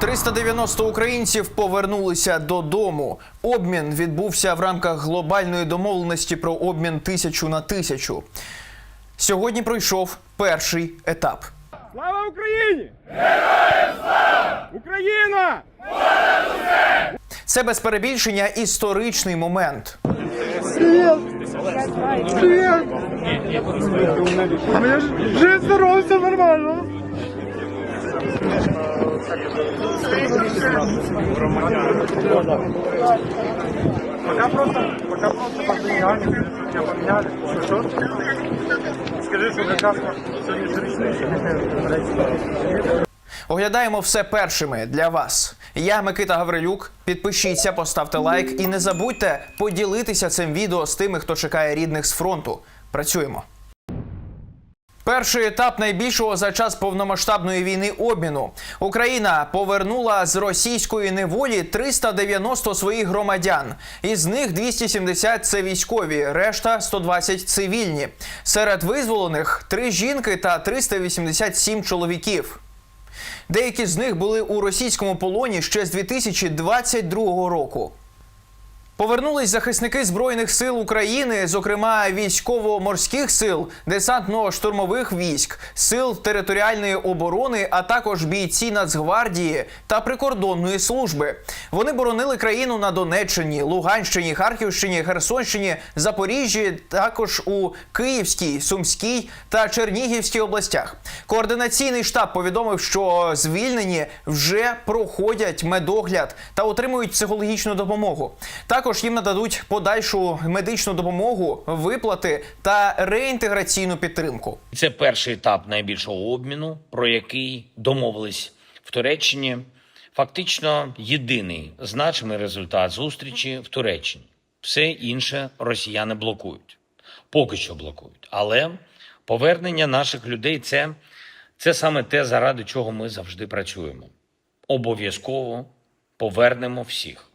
390 українців повернулися додому. Обмін відбувся в рамках глобальної домовленості про обмін тисячу на тисячу. Сьогодні пройшов перший етап. Слава Україні! Героям слава! Україна! Це без перебільшення історичний момент. Жить здорово, все нормально. Пока просто, пока просто поменяли, меня поменяли. Что, что? Скажи, что раз сегодня туристы. Оглядаємо все першими для вас. Я Микита Гаврилюк. Підпишіться, поставте лайк і не забудьте поділитися цим відео з тими, хто чекає рідних з фронту. Працюємо. Перший етап найбільшого за час повномасштабної війни обміну. Україна повернула з російської неволі 390 своїх громадян. Із них 270 – це військові, решта 120 – цивільні. Серед визволених три жінки та 387 чоловіків. Деякі з них були у російському полоні ще з 2022 року. Повернулись захисники збройних сил України, зокрема військово-морських сил, десантно-штурмових військ, сил територіальної оборони, а також бійці Нацгвардії та прикордонної служби. Вони боронили країну на Донеччині, Луганщині, Харківщині, Херсонщині, Запоріжжі, також у Київській, Сумській та Чернігівській областях. Координаційний штаб повідомив, що звільнені вже проходять медогляд та отримують психологічну допомогу. Також їм нададуть подальшу медичну допомогу, виплати та реінтеграційну підтримку. Це перший етап найбільшого обміну, про який домовились в Туреччині. Фактично єдиний значимий результат зустрічі в Туреччині. Все інше росіяни блокують, поки що блокують. Але повернення наших людей це, це саме те, заради чого ми завжди працюємо. Обов'язково повернемо всіх.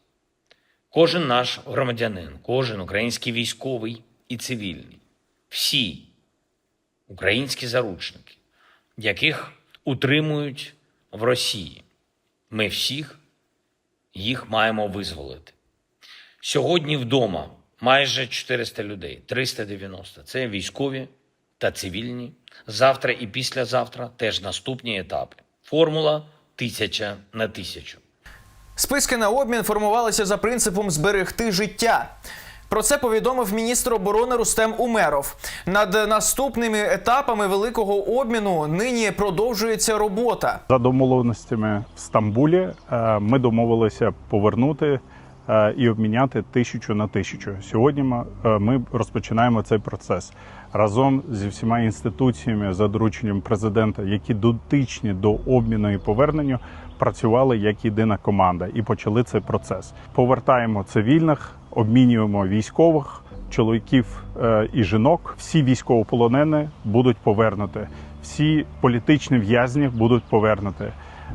Кожен наш громадянин, кожен український військовий і цивільний, всі українські заручники, яких утримують в Росії. Ми всіх їх маємо визволити. Сьогодні вдома майже 400 людей, 390 – це військові та цивільні. Завтра і післязавтра теж наступні етапи. Формула тисяча на тисячу. Списки на обмін формувалися за принципом зберегти життя. Про це повідомив міністр оборони Рустем Умеров. Над наступними етапами великого обміну нині продовжується робота. За домовленостями в Стамбулі е, ми домовилися повернути е, і обміняти тисячу на тисячу. Сьогодні е, ми розпочинаємо цей процес разом зі всіма інституціями за дорученням президента, які дотичні до обміну і повернення, працювали як єдина команда і почали цей процес. Повертаємо цивільних, обмінюємо військових. Чоловіків е, і жінок, всі військовополонені будуть повернуті, всі політичні в'язні будуть повернуті.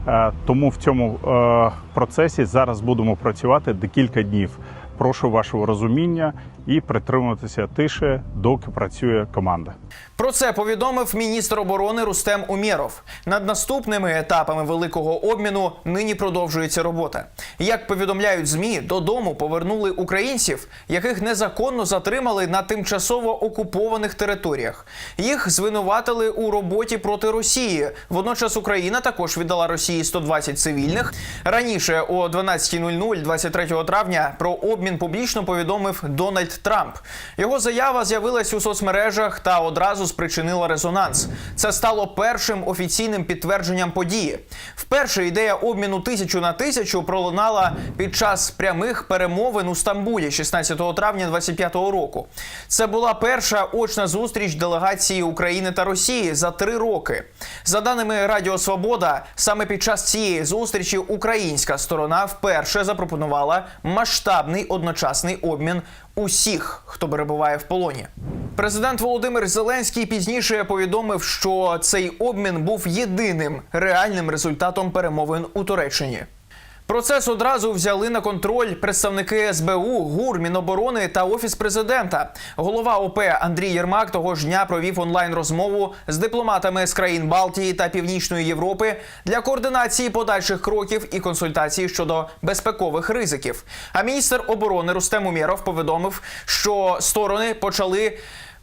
Е, Тому в цьому е, процесі зараз будемо працювати декілька днів. Прошу вашого розуміння і притримуватися тиші, доки працює команда. Про це повідомив міністр оборони Рустем Умєров. Над наступними етапами великого обміну нині продовжується робота. Як повідомляють змі, додому повернули українців, яких незаконно затримали на тимчасово окупованих територіях. Їх звинуватили у роботі проти Росії. Водночас Україна також віддала Росії 120 цивільних. Раніше о 12.00 23 травня про обмін публічно повідомив Дональд Трамп. Його заява з'явилась у соцмережах та одразу спричинила резонанс. Це стало першим офіційним підтвердженням події. Вперше ідея обміну тисячу на тисячу пролунала під час прямих перемовин у Стамбулі 16 травня 2025 року. Це була перша очна зустріч делегації України та Росії за три роки. За даними Радіо Свобода, саме під час цієї зустрічі українська сторона вперше запропонувала масштабний одночасний обмін усіх, хто перебуває в полоні. Президент Володимир Зеленський пізніше повідомив, що цей обмін був єдиним реальним результатом перемовин у Туреччині. Процес одразу взяли на контроль представники СБУ, ГУР, Міноборони та Офіс президента. Голова ОП Андрій Єрмак того ж дня провів онлайн розмову з дипломатами з країн Балтії та Північної Європи для координації подальших кроків і консультацій щодо безпекових ризиків. А міністр оборони Рустем Умєров повідомив, що сторони почали.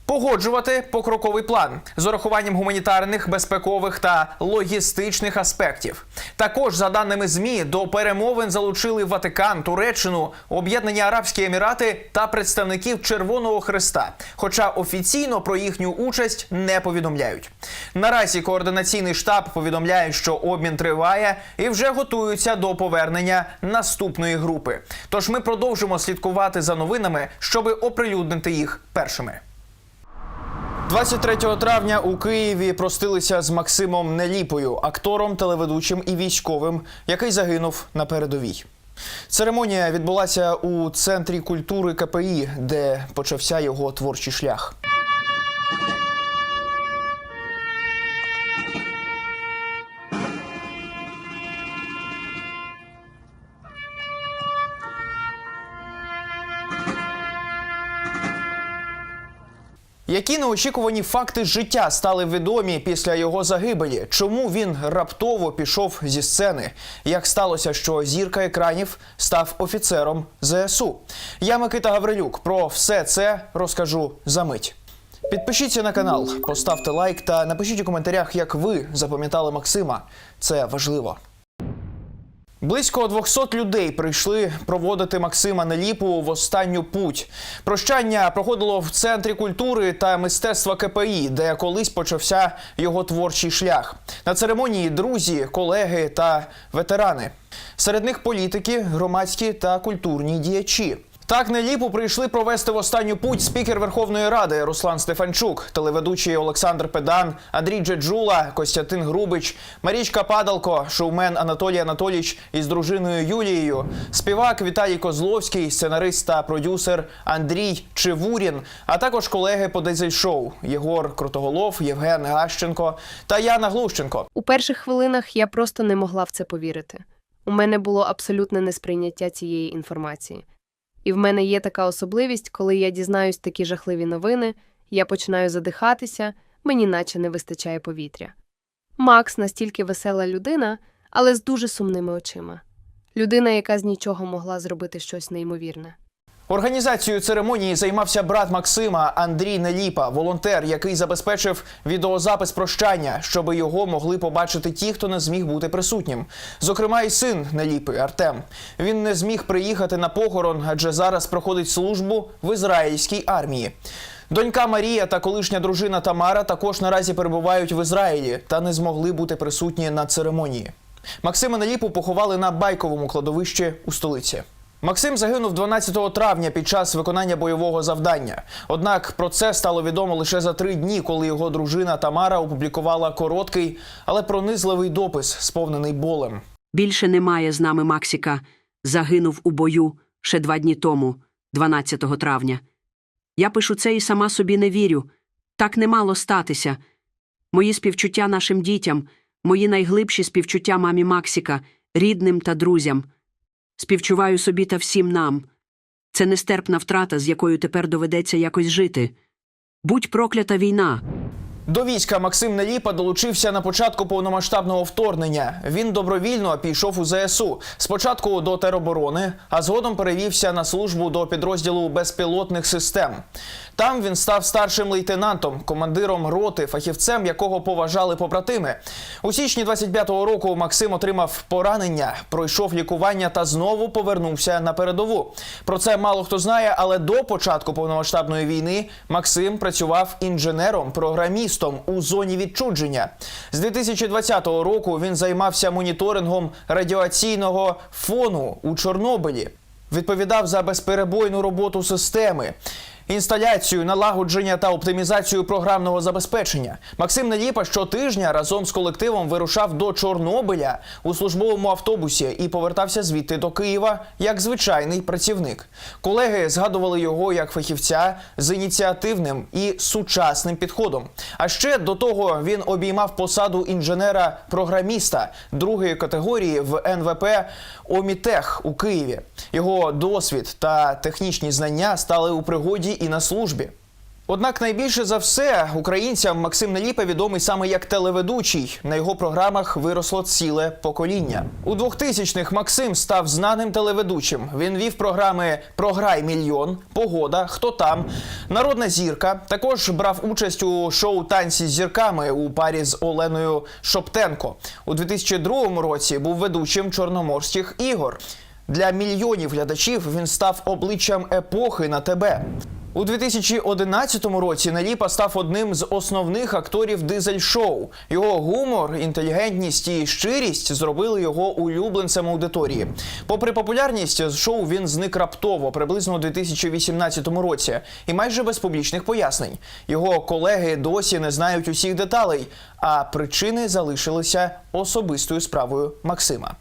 Погоджувати покроковий план з урахуванням гуманітарних, безпекових та логістичних аспектів. Також, за даними змі, до перемовин залучили Ватикан, Туреччину, Об'єднані Арабські Емірати та представників Червоного Христа. Хоча офіційно про їхню участь не повідомляють. Наразі координаційний штаб повідомляє, що обмін триває і вже готуються до повернення наступної групи. Тож ми продовжимо слідкувати за новинами, щоби оприлюднити їх першими. 23 травня у Києві простилися з Максимом Неліпою, актором, телеведучим і військовим, який загинув на передовій. Церемонія відбулася у центрі культури КПІ, де почався його творчий шлях. Які неочікувані факти життя стали відомі після його загибелі? Чому він раптово пішов зі сцени? Як сталося, що зірка екранів став офіцером ЗСУ? Я Микита Гаврилюк. Про все це розкажу за мить. Підпишіться на канал, поставте лайк та напишіть у коментарях, як ви запам'ятали Максима. Це важливо. Близько 200 людей прийшли проводити Максима Неліпу в останню путь. Прощання проходило в центрі культури та мистецтва КПІ, де колись почався його творчий шлях. На церемонії друзі, колеги та ветерани. Серед них політики, громадські та культурні діячі. Так неліпу прийшли провести в останню путь спікер Верховної Ради Руслан Стефанчук, телеведучий Олександр Педан, Андрій Джеджула, Костянтин Грубич, Марічка Падалко, шоумен Анатолій Анатолійович із дружиною Юлією, співак Віталій Козловський, сценарист та продюсер Андрій Чевурін, а також колеги по дизель-шоу Єгор Крутоголов, Євген Гащенко та Яна Глущенко. У перших хвилинах я просто не могла в це повірити. У мене було абсолютне несприйняття цієї інформації. І в мене є така особливість, коли я дізнаюсь такі жахливі новини, я починаю задихатися, мені наче не вистачає повітря. Макс настільки весела людина, але з дуже сумними очима. Людина, яка з нічого могла зробити щось неймовірне. Організацією церемонії займався брат Максима Андрій Неліпа, волонтер, який забезпечив відеозапис прощання, щоб його могли побачити ті, хто не зміг бути присутнім. Зокрема, і син Неліпи Артем. Він не зміг приїхати на похорон, адже зараз проходить службу в ізраїльській армії. Донька Марія та колишня дружина Тамара також наразі перебувають в Ізраїлі та не змогли бути присутні на церемонії. Максима Неліпу поховали на байковому кладовищі у столиці. Максим загинув 12 травня під час виконання бойового завдання. Однак про це стало відомо лише за три дні, коли його дружина Тамара опублікувала короткий, але пронизливий допис, сповнений болем. Більше немає з нами Максіка. Загинув у бою ще два дні тому, 12 травня. Я пишу це і сама собі не вірю. Так не мало статися. Мої співчуття нашим дітям, мої найглибші співчуття мамі Максіка, рідним та друзям. Співчуваю собі та всім нам. Це нестерпна втрата, з якою тепер доведеться якось жити. Будь проклята війна. До війська Максим Неліпа долучився на початку повномасштабного вторгнення. Він добровільно пішов у ЗСУ. Спочатку до тероборони, а згодом перевівся на службу до підрозділу безпілотних систем. Там він став старшим лейтенантом, командиром роти, фахівцем, якого поважали побратими. У січні 25-го року Максим отримав поранення, пройшов лікування та знову повернувся на передову. Про це мало хто знає, але до початку повномасштабної війни Максим працював інженером, програмістом у зоні відчудження. З 2020 року він займався моніторингом радіаційного фону у Чорнобилі. Відповідав за безперебойну роботу системи. Інсталяцію, налагодження та оптимізацію програмного забезпечення. Максим Неліпа щотижня разом з колективом вирушав до Чорнобиля у службовому автобусі і повертався звідти до Києва як звичайний працівник. Колеги згадували його як фахівця з ініціативним і сучасним підходом. А ще до того він обіймав посаду інженера-програміста другої категорії в НВП Омітех у Києві. Його досвід та технічні знання стали у пригоді і на службі. Однак найбільше за все українцям Максим Неліпа відомий саме як телеведучий. На його програмах виросло ціле покоління. У 2000-х Максим став знаним телеведучим. Він вів програми Програй мільйон, Погода, Хто там, Народна зірка. Також брав участь у шоу Танці з зірками у парі з Оленою Шоптенко. У 2002 році був ведучим Чорноморських ігор. Для мільйонів глядачів він став обличчям епохи на ТБ. У 2011 році Наліпа став одним з основних акторів дизель-шоу. Його гумор, інтелігентність і щирість зробили його улюбленцем аудиторії. Попри популярність, з шоу він зник раптово, приблизно у 2018 році, і майже без публічних пояснень. Його колеги досі не знають усіх деталей, а причини залишилися особистою справою Максима.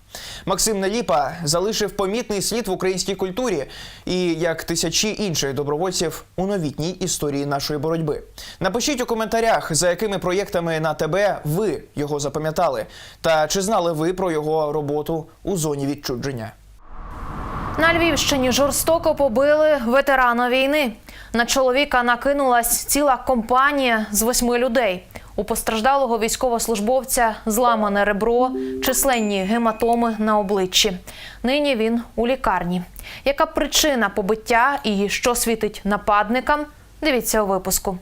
Максим Неліпа залишив помітний слід в українській культурі і як тисячі інших добровольців у новітній історії нашої боротьби. Напишіть у коментарях, за якими проєктами на тебе ви його запам'ятали, та чи знали ви про його роботу у зоні відчудження. На Львівщині жорстоко побили ветерана війни. На чоловіка накинулась ціла компанія з восьми людей. У постраждалого військовослужбовця зламане ребро, численні гематоми на обличчі. Нині він у лікарні. Яка причина побиття і що світить нападникам? Дивіться у випуску.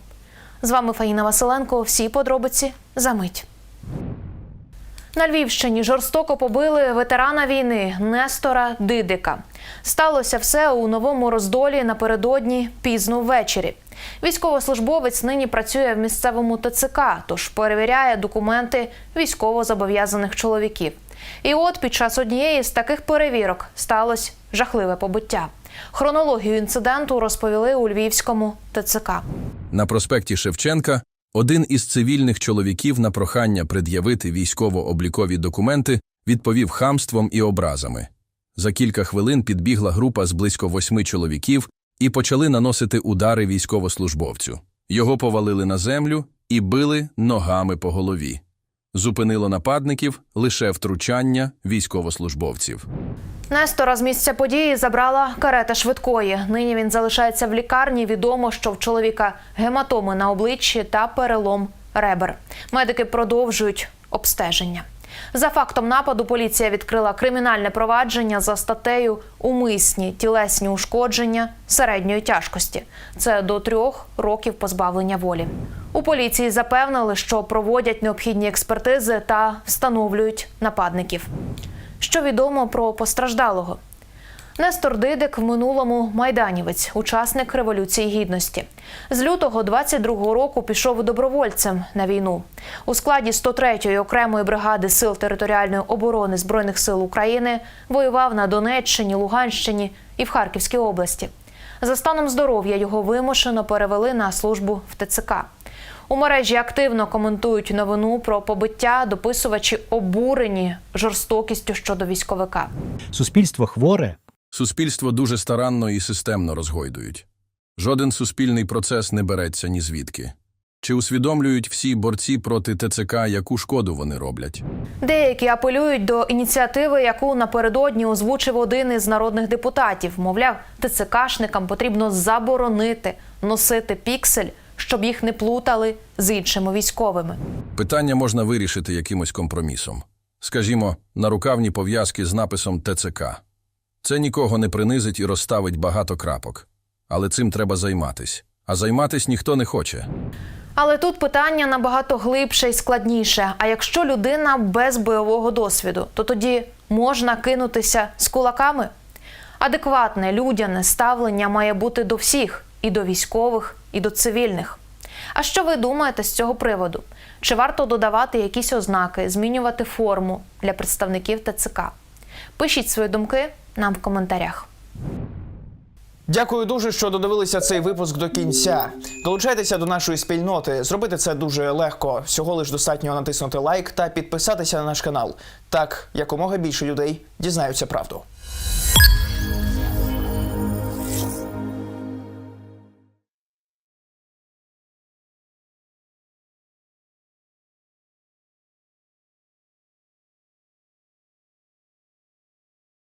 З вами Фаїна Василенко. Всі подробиці за мить. На Львівщині жорстоко побили ветерана війни Нестора Дидика. Сталося все у новому роздолі напередодні пізно ввечері. Військовослужбовець нині працює в місцевому ТЦК, тож перевіряє документи військовозобов'язаних чоловіків. І от під час однієї з таких перевірок сталося жахливе побиття. Хронологію інциденту розповіли у Львівському ТЦК. На проспекті Шевченка один із цивільних чоловіків на прохання пред'явити військово-облікові документи відповів хамством і образами. За кілька хвилин підбігла група з близько восьми чоловіків і почали наносити удари військовослужбовцю. Його повалили на землю і били ногами по голові. Зупинило нападників лише втручання військовослужбовців. Нестора з місця події забрала карета швидкої. Нині він залишається в лікарні. Відомо, що в чоловіка гематоми на обличчі та перелом ребер. Медики продовжують обстеження. За фактом нападу поліція відкрила кримінальне провадження за статтею умисні тілесні ушкодження середньої тяжкості. Це до трьох років позбавлення волі. У поліції запевнили, що проводять необхідні експертизи та встановлюють нападників. Що відомо про постраждалого? Нестор Дидик в минулому майданівець, учасник революції гідності. З лютого 22-го року пішов добровольцем на війну. У складі 103-ї окремої бригади сил територіальної оборони збройних сил України воював на Донеччині, Луганщині і в Харківській області. За станом здоров'я його вимушено перевели на службу в ТЦК. У мережі активно коментують новину про побиття, дописувачі обурені жорстокістю щодо військовика. Суспільство хворе, Суспільство дуже старанно і системно розгойдують. Жоден суспільний процес не береться ні звідки. Чи усвідомлюють всі борці проти ТЦК, яку шкоду вони роблять? Деякі апелюють до ініціативи, яку напередодні озвучив один із народних депутатів. Мовляв, ТЦКшникам потрібно заборонити носити піксель, щоб їх не плутали з іншими військовими. Питання можна вирішити якимось компромісом. Скажімо, нарукавні пов'язки з написом ТЦК. Це нікого не принизить і розставить багато крапок. Але цим треба займатись. А займатись ніхто не хоче. Але тут питання набагато глибше і складніше. А якщо людина без бойового досвіду, то тоді можна кинутися з кулаками? Адекватне людяне ставлення має бути до всіх і до військових, і до цивільних. А що ви думаєте з цього приводу? Чи варто додавати якісь ознаки, змінювати форму для представників ТЦК? Пишіть свої думки нам в коментарях. Дякую дуже, що додивилися цей випуск до кінця. Долучайтеся до нашої спільноти. Зробити це дуже легко. Всього лиш достатньо натиснути лайк та підписатися на наш канал. Так якомога більше людей дізнаються правду.